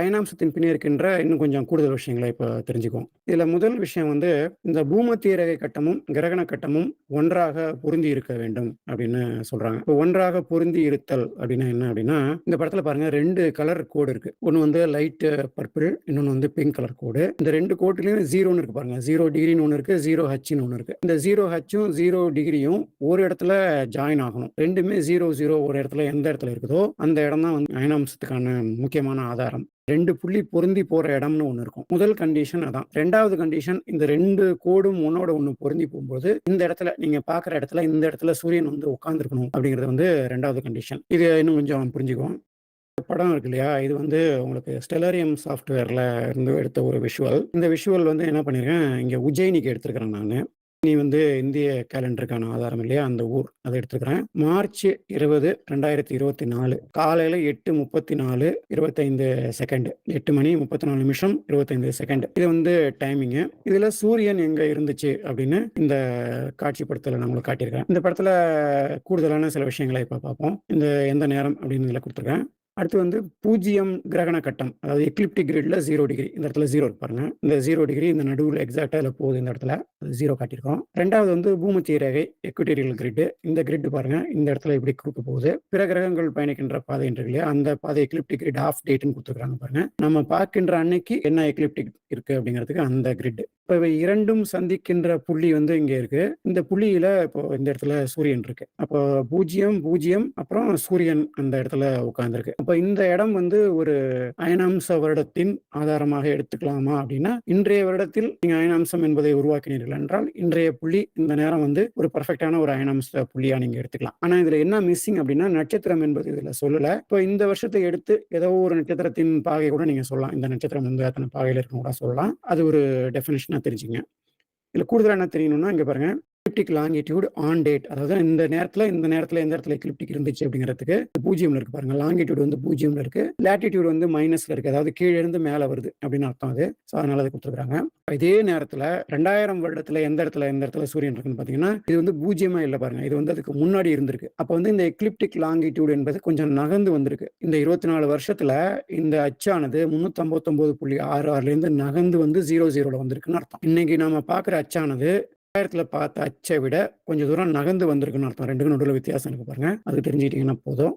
அயனாம்சத்தின் பின்னே இருக்கின்ற இன்னும் கொஞ்சம் கூடுதல் விஷயங்களை இப்போ தெரிஞ்சுக்குவோம். இதில் முதல் விஷயம் வந்து இந்த பூமத்திய ரேகை கட்டமும் கிரகண கட்டமும் ஒன்றாக பொருந்தி இருக்க வேண்டும் அப்படின்னு சொல்றாங்க. இப்போ ஒன்றாக பொருந்தி இருத்தல் அப்படின்னா என்ன அப்படின்னா இந்த படத்துல பாருங்க ரெண்டு கலர் கோடு இருக்கு. ஒன்று வந்து லைட் பர்பிள் இன்னொன்று வந்து பிங்க் கலர் கோடு. இந்த ரெண்டு கோட்லயும் ஜீரோன்னு இருக்கு பாருங்க. ஜீரோ டிகிரின்னு ஒன்று இருக்கு ஜீரோ ஹச்னு ஒன்று இருக்கு. இந்த ஜீரோ ஹச்சும் ஜீரோ டிகிரியும் ஒரு இடத்துல ஜாயின் ஆகணும். ரெண்டுமே ஜீரோ ஜீரோ ஒரு இடத்துல எந்த இடத்துல இருக்குதோ அந்த இடம் தான் வந்து அயனாம்சத்துக்கான முக்கியமான ஆதாரம். ரெண்டு புள்ளி பொருந்தி போற இடம்னு ஒன்று இருக்கும். முதல் கண்டிஷன் அதான். ரெண்டாவது கண்டிஷன் இந்த ரெண்டு கோடும் ஒன்னோட ஒன்று பொருந்தி போகும்போது இந்த இடத்துல நீங்க பாக்குற இடத்துல இந்த இடத்துல சூரியன் வந்து உட்காந்துருக்கணும் அப்படிங்கிறது வந்து ரெண்டாவது கண்டிஷன் இது இன்னும் கொஞ்சம் புரிஞ்சுக்குவோம். படம் இருக்கு இல்லையா? இது வந்து உங்களுக்கு ஸ்டெலரியம் சாஃப்ட்வேர்ல இருந்து எடுத்த ஒரு விஷுவல் இந்த விஷுவல் வந்து என்ன பண்ணிருக்கேன்? இங்க உஜ்ஜயினிக்கு எடுத்திருக்கிறேன் நான். நீ வந்து இந்திய கேலண்டருக்கான ஆதாரம் இல்லையா? அந்த ஊர் அதை எடுத்துக்கிறேன் மார்ச் இருபது ரெண்டாயிரத்தி இருபத்தி நாலு. காலையில எட்டு முப்பத்தி நாலு இருபத்தைந்து செகண்ட் எட்டு மணி முப்பத்தி நாலு நிமிஷம் இருபத்தைந்து செகண்ட் இது வந்து டைமிங்கு இதுல சூரியன் எங்க இருந்துச்சு அப்படின்னு இந்த காட்சிப்படுத்தல நான் உங்களுக்கு காட்டியிருக்கேன் இந்த படத்துல கூடுதலான சில விஷயங்களை இப்ப பார்ப்போம். இந்த எந்த நேரம் அப்படின்னு இதுல கொடுத்துருக்கேன் அடுத்து வந்து பூஜ்ஜியம் கிரகண கட்டம். அதாவது எக்லிப்டிக் கிரிட்ல ஜீரோ டிகிரி இந்த இடத்துல ஜீரோ பாருங்க. இந்த ஜீரோ டிகிரி இந்த நடுவில் எக்ஸாக்டா இதில் போகுது இந்த இடத்துல. ஜீரோ காட்டியிருக்கோம். ரெண்டாவது வந்து பூமத்திய ரேகை எக்விட்டேரியல் கிரிட் இந்த கிரிட் பாருங்க. இந்த இடத்துல இப்படி கொடுக்க போகுது. பிற கிரகங்கள் பயணிக்கின்ற பாதை என்று இல்லையா? அந்த பாதை எக்லிப்டிக் கிரிட் ஆஃப் டேட்னு கொடுத்துருக்காங்க பாருங்க. நம்ம பார்க்கின்ற அன்னைக்கு என்ன எக்லிப்டிக் இருக்கு அப்படிங்கிறதுக்கு அந்த கிரிட் இப்போ இவை இரண்டும் சந்திக்கின்ற புள்ளி வந்து இங்கே இருக்கு. இந்த புள்ளியில இப்போ இந்த இடத்துல சூரியன் இருக்கு. அப்போ பூஜ்ஜியம் பூஜ்ஜியம் அப்புறம் சூரியன் அந்த இடத்துல உட்கார்ந்துருக்கு. அப்போ இந்த இடம் வந்து ஒரு அயனாம்ச வருடத்தின் ஆதாரமாக எடுத்துக்கலாமா அப்படின்னா இன்றைய வருடத்தில் நீங்க அயனாம்சம் என்பதை உருவாக்கினீர்கள் என்றால் இன்றைய புள்ளி இந்த நேரம் வந்து ஒரு பர்ஃபெக்டான ஒரு அயனாம்ச புள்ளியா நீங்க எடுத்துக்கலாம். ஆனா இதுல என்ன மிஸ்ஸிங் அப்படின்னா நட்சத்திரம் என்பது இதுல சொல்லல. இப்போ இந்த வருஷத்தை எடுத்து ஏதோ ஒரு நட்சத்திரத்தின் பாகை கூட நீங்க சொல்லலாம். இந்த நட்சத்திரம் வந்து அத்தனை பாகையில இருக்கும் கூட சொல்லலாம். அது ஒரு டெஃபினேஷனாக தெரிஞ்சுங்க. இதில் கூடுதலாக என்ன தெரியணும்னா இங்கே பாருங்கள் எக்லிப்டிக் லாங்கிடியூட் ஆன் டேட் அதாவது இந்த நேரத்தில் இந்த நேரத்தில் எந்த இடத்துல எக்லிப்டிக் இருந்துச்சு அப்படிங்கிறதுக்கு பூஜ்ஜியம்ல இருக்கு பாருங்க. லாங்கிடியூட் வந்து பூஜ்ஜியம்ல இருக்கு. லேட்டிடியூட் வந்து மைனஸ்ல இருக்கு. அதாவது கீழே இருந்து மேலே வருது அப்படின்னு அர்த்தம் அது. ஸோ அதனால அதை கொடுத்துருக்காங்க. இதே நேரத்தில் ரெண்டாயிரம் வருடத்துல எந்த இடத்துல எந்த இடத்துல சூரியன் இருக்குன்னு பார்த்தீங்கன்னா இது வந்து பூஜ்ஜியமா இல்லை பாருங்க. இது வந்து அதுக்கு முன்னாடி இருந்திருக்கு. அப்போ வந்து இந்த எக்லிப்டிக் லாங்கிடியூட் என்பது கொஞ்சம் நகர்ந்து வந்திருக்கு. இந்த இருபத்தி நாலு வருஷத்துல இந்த அச்சானது முன்னூத்தி ஐம்பத்தொன்பது புள்ளி ஆறு ஆறுல இருந்து நகர்ந்து வந்து ஜீரோ ஜீரோல வந்திருக்குன்னு அர்த்தம். இன்னைக்கு நம்ம பாக்குற அச்சானது ரெண்டாயிரத்துல பார்த்த அச்சை விட கொஞ்சம் தூரம் நகர்ந்து வந்திருக்குன்னு அர்த்தம். ரெண்டுக்கும் நடுவில் வித்தியாசம் இருக்கு பாருங்க. அது தெரிஞ்சுக்கிட்டீங்கன்னா போதும்.